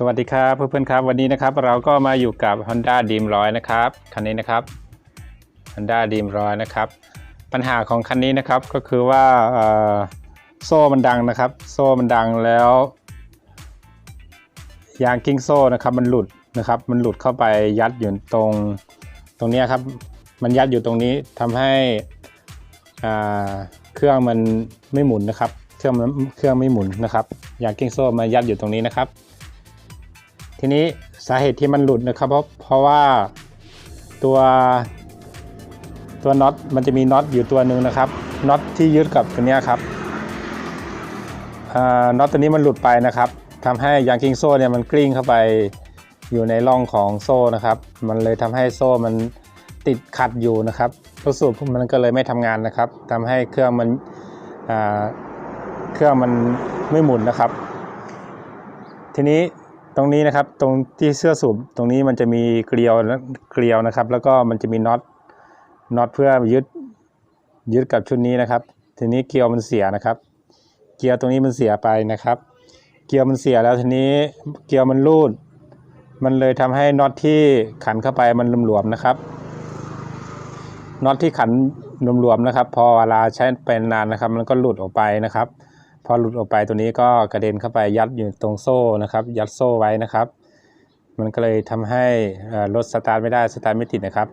สวัสดีครับเพื่อนๆครับวันนี้นะครับเราก็มาอยู่กับ Honda d r e a m 100นะครับคันนี้นะครับ Honda d r e a m 100นะครับปัญหาของคันนี้นะครับก็คือว่าโซ่มันดังนะครับ โซ่มันดังแล้วยางกิ้งโซ่นะครับมันหลุดนะครับ มันหลุดเข้าไปยัดอยู่ตรงตรงนี้ครับ มันยัดอยู่ตรงนี้ทำให้เครื่องมันไม่หมุนนะครับ เครื่องมันเครื่องไม่หมุนนะครับยางกิ้งโซ่มายัดอยู่ตรงนี้นะครับ ทีนี้สาเหตุที่มันหลุดนะครับ เพราะเพราะว่าตัวตัวน็อตมันจะมีน็อตอยู่ตัวหนึ่งนะครับน็อตที่ยึดกับตัวนี้ครับน็อตตัวนี้มันหลุดไปนะครับทำให้ยางกิ้งโซ่เนี่ยมันกลิ้งเข้าไปอยู่ในร่องของโซ่นะครับ มันเลยทำให้โซ่มันติดขัดอยู่นะครับลูกสูบมันก็เลยไม่ทำงานนะครับทำให้เครื่องมันเครื่องมันไม่หมุนนะครับ ทีนี้ ตรงนี้นะครับตรงที่เสื้อสูบตรงนี้มันจะมีเกลียวนะเกลียวนะครับ แล้วก็มันจะมีน็อตน็อตเพื่อยึดยึดกับชุดนี้นะครับ ทีนี้เกลียวมันเสียนะครับ เกลียวตรงนี้มันเสียไปนะครับ เกลียวมันเสียแล้วทีนี้เกลียวมันรูด มันเลยทำให้น็อตที่ขันเข้าไปมันหลวมๆนะครับน็อตที่ขันหลวมๆนะครับ พอเวลาใช้เป็นนานนะครับ มันก็หลุดออกไปนะครับ พอหลุดออกไปตัวนี้ก็กระเด็นเข้าไปยัดอยู่ตรงโซ่นะครับ ยัดโซ่ไว้นะครับ มันก็เลยทำให้รถสตาร์ทไม่ได้สตาร์ทไม่ติดนะครับ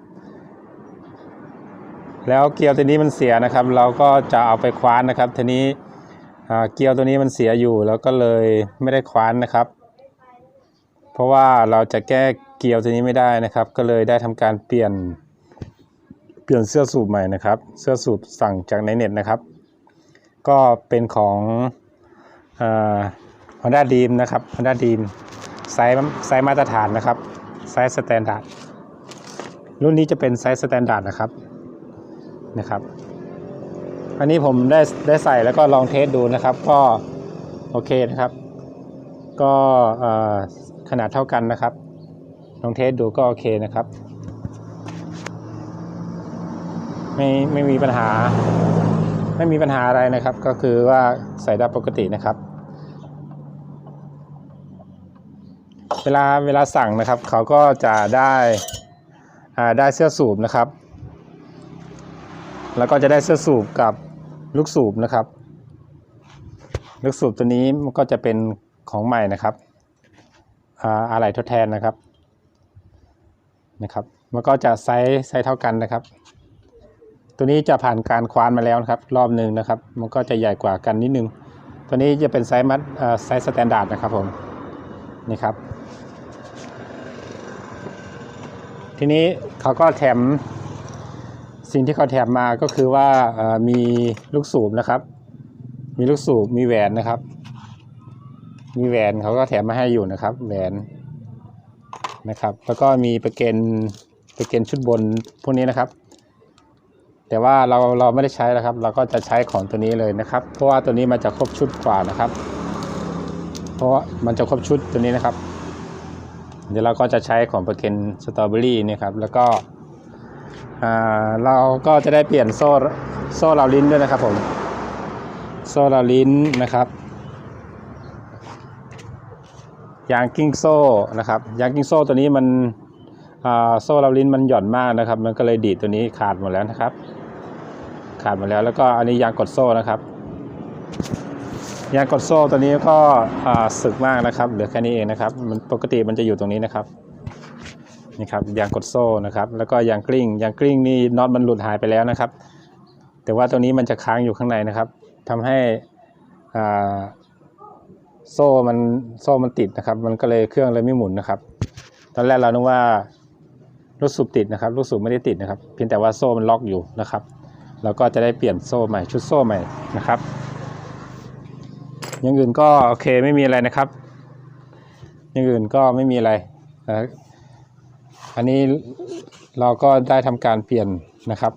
แล้วเกียวตัวนี้มันเสียนะครับ เราก็จะเอาไปคว้านนะครับทีนี้เกียวตัวนี้มันเสียอยู่แล้วก็เลยไม่ได้คว้านนะครับ เพราะว่าเราจะแก้เกียวตัวนี้ไม่ได้นะครับ ก็เลยได้ทำการเปลี่ยนเปลี่ยนเสื้อสูบใหม่นะครับ เสื้อสูบสั่งจากในเน็ตนะครับ ก็เป็นของฮอนด้าดีมนะครับ Honda d r e a m ไซส์ไซส์มาตรฐานนะครับไซส์สแตนดาร์ดรุ่นนี้จะเป็นไซส์สแตนดาร์ดนะครับนะครับ อันนี้ผมได้ได้ใส่แล้วก็ลองเทสดูนะครับ ก็โอเคนะครับ ก็ขนาดเท่ากันนะครับ ลองเทสดูก็โอเคนะครับ ไม่ไม่มีปัญหา ไม่มีปัญหาอะไรนะครับ ก็คือว่าใส่ได้ปกตินะครับ เวลาเวลาสั่งนะครับ เขาก็จะได้ได้เสื้อสูบนะครับ แล้วก็จะได้เสื้อสูบกับลูกสูบนะครับ ลูกสูบตัวนี้มันก็จะเป็นของใหม่นะครับอ่าอะไรทดแทนนะครับนะครับ มันก็จะไซส์ไซส์เท่ากันนะครับ ตัวนี้จะผ่านการคว้านมาแล้วนะครับ รอบหนึ่งนะครับ มันก็จะใหญ่กว่ากันนิดนึง ตัวนี้จะเป็นไซส์มัดไซส์สแตนดาร์ดนะครับผมนี่ครับ ทีนี้เขาก็แถมสิ่งที่เขาแถมมาก็คือว่ามีลูกสูบนะครับ มีลูกสูบมีแหวนนะครับ มีแหวนเขาก็แถมมาให้อยู่นะครับ แหวนนะครับ แล้วก็มีประเกนประเกนชุดบนพวกนี้นะครับ แต่ว่าเราเราไม่ได้ใช้แล้วครับ เราก็จะใช้ของตัวนี้เลยนะครับ เพราะว่าตัวนี้มันจะครบชุดกว่านะครับ เพราะมันจะครบชุดตัวนี้นะครับ เดี๋ยวเราก็จะใช้ของประเคนสตรอเบอรี่นี่ครับ แล้วก็อ่าเราก็จะได้เปลี่ยนโซ่โซ่เราลิ้นด้วยนะครับผม โซ่เราลิ้นนะครับยางกิ้งโซ่นะครับยางกิ้งโซ่ตัวนี้มันอ่าโซ่เราลิ้นมันหย่อนมากนะครับ มันก็เลยดีดตัวนี้ขาดหมดแล้วนะครับ ขาดหมดแล้ว แล้วก็อันนี้ยางกดโซ่นะครับ ยางกดโซ่ตัวนี้ก็สึกมากนะครับ เหลือแค่นี้เองนะครับ มันปกติมันจะอยู่ตรงนี้นะครับนี่ครับยางกดโซ่นะครับ แล้วก็ยางกลิ้งยางกลิ้งนี่น็อตมันหลุดหายไปแล้วนะครับ แต่ว่าตัวนี้มันจะค้างอยู่ข้างในนะครับทำให้โซ่มันโซ่มันติดนะครับ มันก็เลยเครื่องเลยไม่หมุนนะครับ ตอนแรกเรานึกว่าลูกสูบติดนะครับลูกสูบไม่ได้ติดนะครับ เพียงแต่ว่าโซ่มันล็อกอยู่นะครับ เราก็จะได้เปลี่ยนโซ่ใหม่ชุดโซ่ใหม่นะครับอย่างอื่นก็โอเคไม่มีอะไรนะครับอย่างอื่นก็ไม่มีอะไรนะอันนี้เราก็ได้ทำการเปลี่ยนนะครับ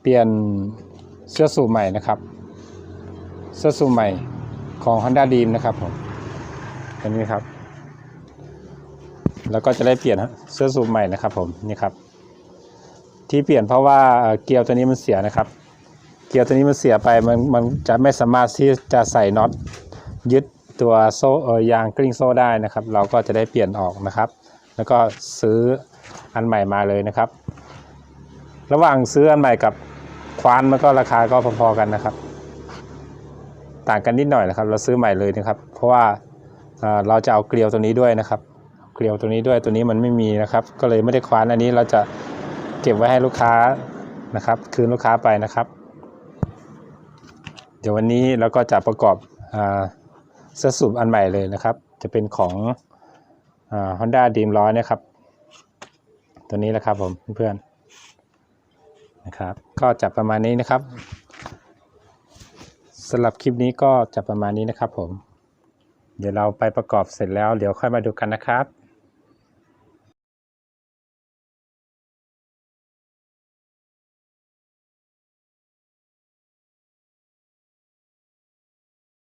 เปลี่ยนเสื้อสูบใหม่นะครับ เสื้อสูบใหม่ของ Honda Dream นะครับผมอันนี้ครับ แล้วก็จะได้เปลี่ยนเสื้อสูบใหม่นะครับผมนี่ครับ ที่เปลี่ยนเพราะว่าเกลียวตัวนี้มันเสียนะครับ เกลียวตัวนี้มันเสียไปมันมันจะไม่สามารถที่จะใส่น็อตยึดตัวโซ่เออยางกลิ้งโซ่ได้นะครับ เราก็จะได้เปลี่ยนออกนะครับ แล้วก็ซื้ออันใหม่มาเลยนะครับ ระหว่างซื้ออันใหม่กับควานมันก็ราคาก็พอๆกันนะครับ ต่างกันนิดหน่อยนะครับ เราซื้อใหม่เลยนะครับ เพราะว่าเราจะเอาเกลียวตัวนี้ด้วยนะครับ เกลียวตัวนี้ด้วยตัวนี้มันไม่มีนะครับ ก็เลยไม่ได้ควานอันนี้เราจะ ก็บไว้ให้ลูกค้านะครับ คืนลูกค้าไปนะครับ เดี๋ยววันนี้เราก็จะประกอบอาเสื้อสูบอันใหม่เลยนะครับ จะเป็นของฮอนด้าดีมร้อยนะครับ ตัวนี้แหละครับผมเพื่อนๆนะครับ ก็จะประมาณนี้นะครับสำหรับคลิปนี้ก็จะประมาณนี้นะครับผม เดี๋ยวเราไปประกอบเสร็จแล้ว เดี๋ยวค่อยมาดูกันนะครับ